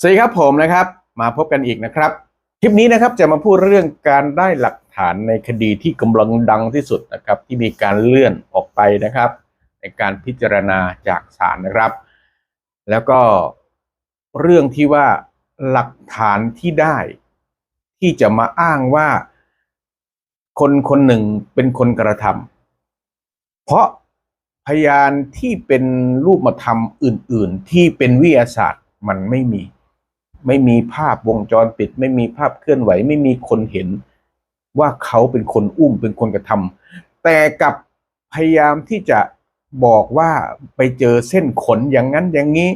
สวัสดีครับผมนะครับ มาพบกันอีกนะครับ คลิปนี้นะครับจะมาพูดเรื่องการได้หลักฐานในคดีที่กำลังดังที่สุดนะครับ ที่มีการเลื่อนออกไปนะครับ ในการพิจารณาจากศาลนะครับ แล้วก็เรื่องที่ว่าหลักฐานที่ได้ ที่จะมาอ้างว่า คนคนหนึ่งเป็นคนกระทำเพราะพยานที่เป็นรูปธรรมอื่น ๆ ที่เป็นวิทยาศาสตร์มันไม่มี ไม่มีภาพวงจรปิด ไม่มีภาพเคลื่อนไหว ไม่มีคนเห็นว่าเขาเป็นคนอุ้มเป็นคนกระทำแต่กับพยายามที่จะบอกว่าไปเจอเส้นขนอย่างนั้นอย่างนี้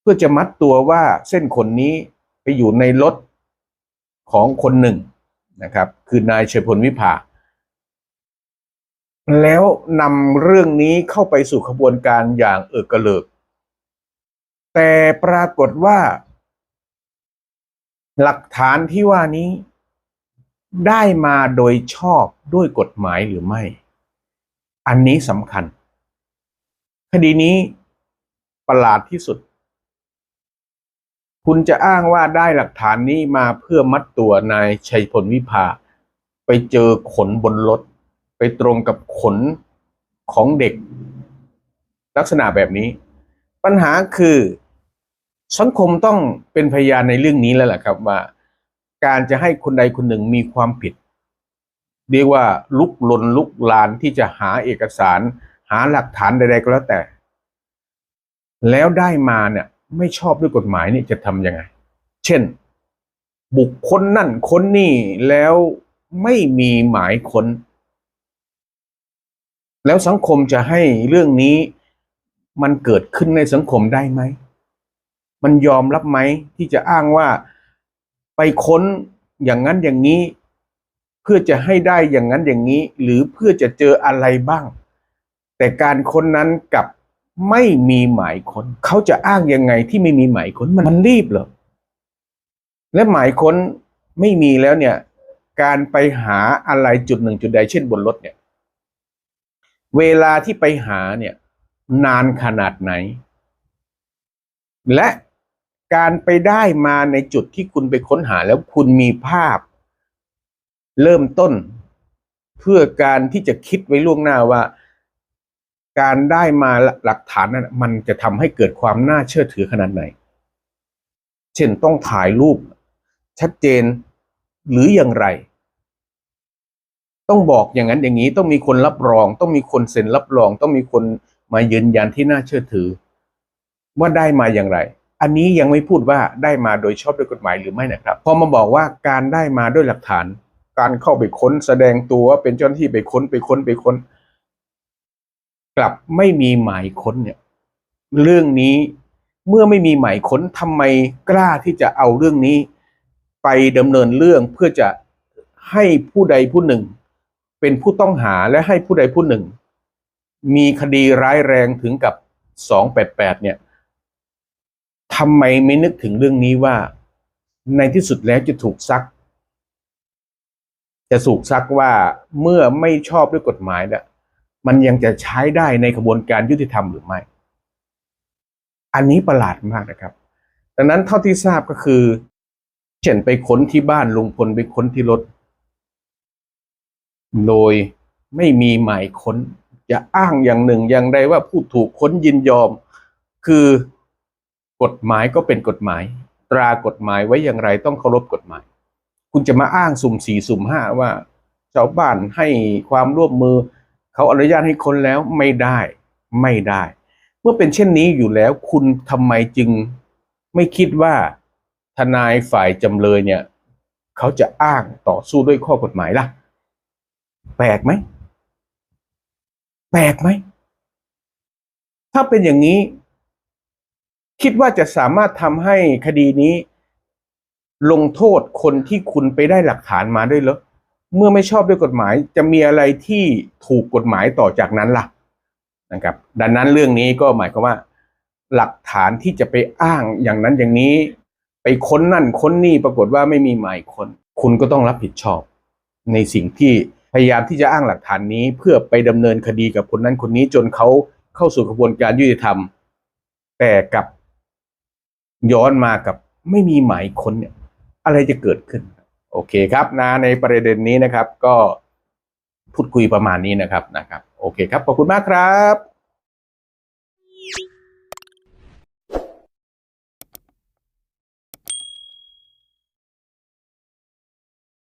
เพื่อจะมัดตัวว่าเส้นขนนี้ไปอยู่ในรถของคนหนึ่งนะครับ คือนายเฉยพลวิภาแล้วนำเรื่องนี้เข้าไปสู่ขบวนการอย่างเอกระเลิก แต่ปรากฏว่า หลักฐานที่ว่านี้ได้มาโดยชอบด้วยกฎหมายหรือไม่ อันนี้สำคัญ คดีนี้ประหลาดที่สุด คุณจะอ้างว่าได้หลักฐานนี้มาเพื่อมัดตัวนายชัยพลวิภา ไปเจอขนบนรถ ไปตรงกับขนของเด็ก ลักษณะแบบนี้ ปัญหาคือ สังคมต้องเป็นพยานในเรื่องนี้แล้วแหละครับว่า การจะให้คนใดคนหนึ่งมีความผิด เรียกว่าลุกลนลุกลานที่จะหาเอกสาร หาหลักฐานใดๆก็แล้วแต่ แล้วได้มาเนี่ย ไม่ชอบด้วยกฎหมายนี่จะทำยังไง เช่น บุคคลนั่นคนนี่แล้วไม่มีหมายค้น แล้วสังคมจะให้เรื่องนี้มันเกิดขึ้นในสังคมได้ไหม มันยอมรับไหมที่จะอ้างว่าไปค้นอย่างนั้นอย่างนี้ เพื่อจะให้ได้อย่างนั้นอย่างนี้ หรือเพื่อจะเจออะไรบ้าง แต่การค้นนั้นกับไม่มีหมายค้นเขาจะอ้างยังไงที่ไม่มีหมายค้นมันมันรีบเหรอและหมายค้นไม่มีแล้วเนี่ย การไปหาอะไรจุดหนึ่งจุดใดเช่นบนรถเนี่ย เวลาที่ไปหาเนี่ย นานขนาดไหน และ การไปได้มาในจุดที่คุณไปค้นหาแล้วคุณมีภาพ เริ่มต้น เพื่อการที่จะคิดไว้ล่วงหน้าว่า การได้มาหลักฐานนั้นมันจะทำให้เกิดความน่าเชื่อถือขนาดไหน เช่นต้องถ่ายรูป ชัดเจนหรืออย่างไร ต้องบอกอย่างนั้นอย่างนี้ต้องมีคนรับรอง ต้องมีคนเซ็นรับรอง ต้องมีคนมายืนยันที่น่าเชื่อถือ ว่าได้มาอย่างไร อันนี้ยังไม่พูดว่าได้มาโดยชอบด้วยกฎหมายหรือไม่นะครับ พอมาบอกว่าการได้มาด้วยหลักฐาน การเข้าไปค้นแสดงตัวว่าเป็นเจ้าหน้าที่ไปค้นไปค้นไปค้น กลับไม่มีหมายค้นเนี่ย เรื่องนี้เมื่อไม่มีหมายค้นทำไมกล้าที่จะเอาเรื่องนี้ ไปดำเนินเรื่องเพื่อจะให้ผู้ใดผู้หนึ่ง เป็นผู้ต้องหาและให้ผู้ใดผู้หนึ่ง มีคดีร้ายแรงถึงกับ 288 เนี่ย ทำไมไม่นึกถึงเรื่องนี้ว่า ในที่สุดแล้วจะถูกซัก จะถูกซักว่าเมื่อไม่ชอบด้วยกฎหมายเนี่ยมันยังจะใช้ได้ในกระบวนการยุติธรรมหรือไม่ อันนี้ประหลาดมากนะครับ ดังนั้นเท่าที่ทราบก็คือ เช่นไปค้นที่บ้านลุงพลไปค้นที่รถ โดยไม่มีหมายค้น จะอ้างอย่างหนึ่งอย่างใดว่าผู้ถูกค้นยินยอม คือ กฎหมายก็เป็นกฎหมาย ตรากฎหมายไว้อย่างไรต้องเคารพกฎหมาย คุณจะมาอ้างสุ่มสี่สุ่มห้าว่าชาวบ้านให้ความร่วมมือ เขาอนุญาตให้คนแล้วไม่ได้ไม่ได้ เมื่อเป็นเช่นนี้อยู่แล้ว คุณทำไมจึงไม่คิดว่าทนายฝ่ายจำเลยเนี่ย เขาจะอ้างต่อสู้ด้วยข้อกฎหมายล่ะ แปลกไหมแปลกไหมถ้าเป็นอย่างนี้ คิดว่าจะสามารถทำให้คดีนี้ ลงโทษคนที่คุณไปได้หลักฐานมาด้วยเหรอเมื่อไม่ชอบด้วยกฎหมาย จะมีอะไรที่ถูกกฎหมายต่อจากนั้นล่ะนะครับ ดังนั้นเรื่องนี้ก็หมายความว่า หลักฐานที่จะไปอ้างอย่างนั้นอย่างนี้ ไปค้นนั่นค้นนี่ปรากฏว่าไม่มีหมายคนคุณก็ต้องรับผิดชอบ ในสิ่งที่พยายามที่จะอ้างหลักฐานนี้ เพื่อไปดำเนินคดีกับคนนั้นคนนี้จนเขาเข้าสู่กระบวนการยุติธรรม แต่กับ ย้อนมากับไม่มีหมายค้นเนี่ย อะไรจะเกิดขึ้น โอเคครับนะในประเด็นนี้นะครับ ก็พูดคุยประมาณนี้นะครับนะครับ โอเคครับขอบคุณมากครับ